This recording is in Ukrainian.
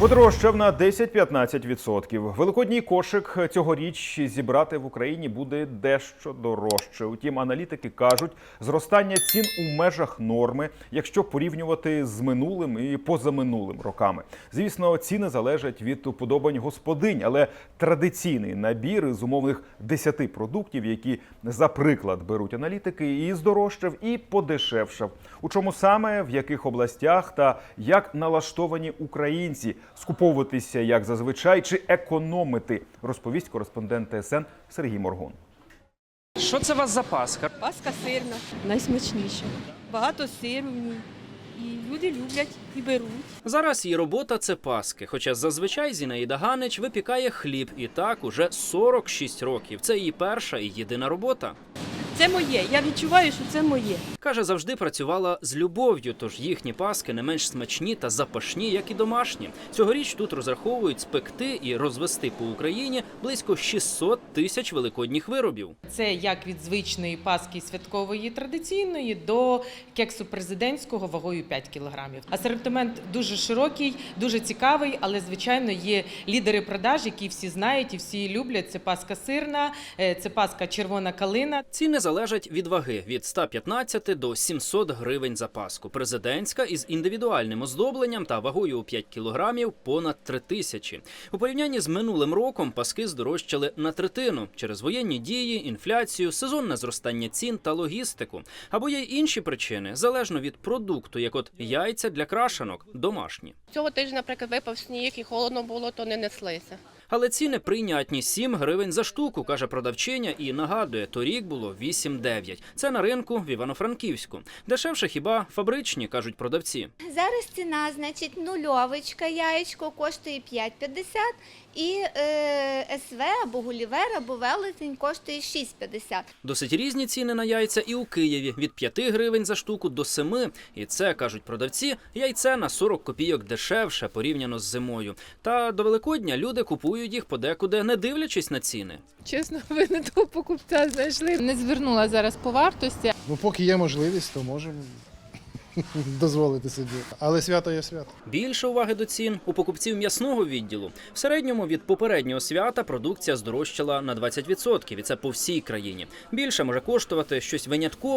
Подорожчав на 10-15%. Великодній кошик цьогоріч зібрати в Україні буде дещо дорожче. Утім, аналітики кажуть, зростання цін у межах норми, якщо порівнювати з минулим і позаминулим роками. Звісно, ціни залежать від уподобань господинь, але традиційний набір із умовних 10 продуктів, які за приклад беруть аналітики, і здорожчав, і подешевшав. У чому саме, в яких областях та як налаштовані українці скуповуватися як зазвичай чи економити, розповість кореспондент ТСН Сергій Моргун. Що це у вас за паска? Паска сирна, найсмачніша. Багато сиру в ній. І люди люблять і беруть. Зараз її робота це паски. Хоча зазвичай Зінаїда Ганич випікає хліб і так уже 46 років. Це її перша і єдина робота. Це моє. Я відчуваю, що це моє. Каже, завжди працювала з любов'ю, тож їхні паски не менш смачні та запашні, як і домашні. Цьогоріч тут розраховують спекти і розвести по Україні близько 600 тисяч великодніх виробів. Це як від звичної паски святкової традиційної до кексу президентського вагою 5 кілограмів. Асортимент дуже широкий, дуже цікавий, але звичайно є лідери продаж, які всі знають і всі люблять. Це паска сирна, е, це паска червона калина. Ціни залежать від ваги від 115 до 700 гривень за паску. Президентська із індивідуальним оздобленням та вагою у 5 кілограмів понад 3 тисячі. У порівнянні з минулим роком паски здорожчали на третину через воєнні дії, інфляцію, сезонне зростання цін та логістику. Або є й інші причини, залежно від продукту, як от яйця для крашанок, домашні. Цього тижня, наприклад, випав сніг і холодно було, то не неслися. Але ціни прийнятні 7 гривень за штуку, каже продавчиня, і нагадує, торік було 8-9. Це на ринку в Івано-Франківську. Дешевше хіба фабричні, кажуть продавці. Зараз ціна, значить, нульовочка яєчко коштує 5,50 і е, СВ або Гулівер, або велетень коштує 6,50. Досить різні ціни на яйця і у Києві від 5 гривень за штуку до 7. І це кажуть продавці, яйце на 40 копійок дешевше порівняно з зимою. Та до Великодня люди купують їх подекуди, не дивлячись на ціни. Чесно, ви не того покупця знайшли. Не звернула зараз по вартості. Ну, поки є можливість, то можемо дозволити собі. Але свято є свято. Більше уваги до цін у покупців м'ясного відділу. В середньому від попереднього свята продукція здорожчала на 20%, і це по всій країні. Більше може коштувати щось виняткове.